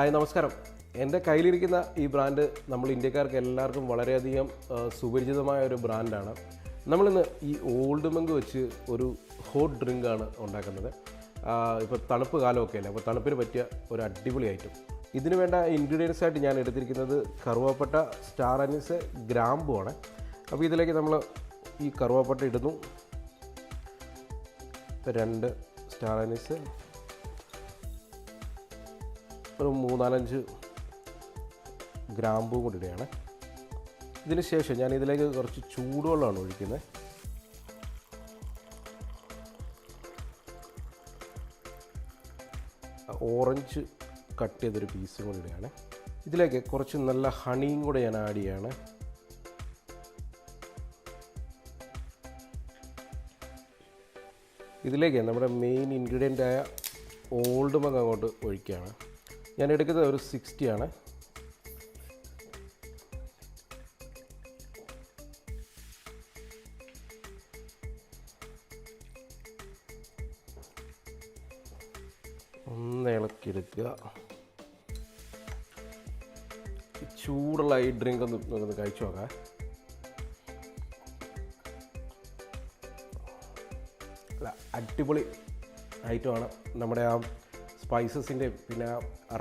Hi നമസ്കാരം. എന്റെ കയ്യിലിരിക്കുന്ന ഈ ബ്രാൻഡ് നമ്മൾ ഇന്ത്യക്കാർക്ക് എല്ലാവർക്കും വളരെയധികം സുപരിചിതമായ ഒരു ബ്രാൻഡാണ്. നമ്മളിന്ന് ഈ ഓൾഡ് മങ്ക് വെച്ച് ഒരു ഹോട്ട് ഡ്രിങ്കാണ് ഉണ്ടാക്കുന്നത്. ഇപ്പോൾ തണുപ്പ് കാലമൊക്കെ അല്ലേ? അപ്പോൾ തണുപ്പിന് പറ്റിയ ഒരു അടിപൊളി ഐറ്റം. ഇതിന് വേണ്ട ഇൻഗ്രീഡിയൻസ് ആയിട്ട് ഞാൻ എടുത്തിരിക്കുന്നത് കറുവാപ്പട്ട സ്റ്റാർ അനീസ് ഗ്രാമ്പു ആണ്. അപ്പോൾ ഇതിലേക്ക് നമ്മൾ ഈ കറുവാപ്പട്ട ഇടുന്നു. രണ്ട് സ്റ്റാർ അനീസ് ഒരു മൂന്നാലഞ്ച് ഗ്രാമ്പും കൂടി ഇടുകയാണ് ഇതിന് ശേഷം ഞാൻ ഇതിലേക്ക് കുറച്ച് ചൂടുവെള്ളമാണ് ഒഴിക്കുന്നത്. ഓറഞ്ച് കട്ട് ചെയ്തൊരു പീസും കൂടി ഇടുകയാണ്. ഇതിലേക്ക് കുറച്ച് നല്ല ഹണിയും കൂടെ ഞാൻ ആഡ് ചെയ്യാണ്. ഇതിലേക്ക് നമ്മുടെ മെയിൻ ഇൻഗ്രീഡിയന്റ് ആയ ഓൾഡ് മഗ് അങ്ങോട്ട് ഒഴിക്കുകയാണ്. ഞാൻ എടുക്കുന്നത് ഒരു സിക്സ്റ്റി ആണ്. ഒന്ന് ഇളക്കിയെടുക്കുക. ചൂടുള്ള ഈ ഡ്രിങ്ക് ഒന്ന് നമുക്കൊന്ന് കഴിച്ചു നോക്കാം. അടിപൊളി ഐറ്റമാണ് നമ്മുടെ ആ സ്പൈസസിന്റെയും പിന്നെ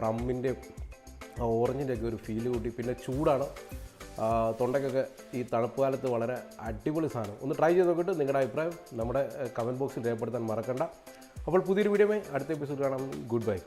റമ്മിന്റെ ഓറഞ്ചിന്റെ ഒക്കെ ഒരു ഫീൽ കൂട്ടി. പിന്നെ ചൂടാണ്. തൊണ്ടയ്ക്കൊക്കെ ഈ തണുപ്പ് കാലത്ത് വളരെ അടിപൊളി സാധനം. ഒന്ന് ട്രൈ ചെയ്ത് നോക്കിയിട്ട് നിങ്ങളുടെ അഭിപ്രായം നമ്മുടെ കമന്റ് ബോക്സിൽ രേഖപ്പെടുത്താൻ മറക്കണ്ട. അപ്പോൾ പുതിയൊരു വീഡിയോ അടുത്ത എപ്പിസോഡ് കാണാം. Good bye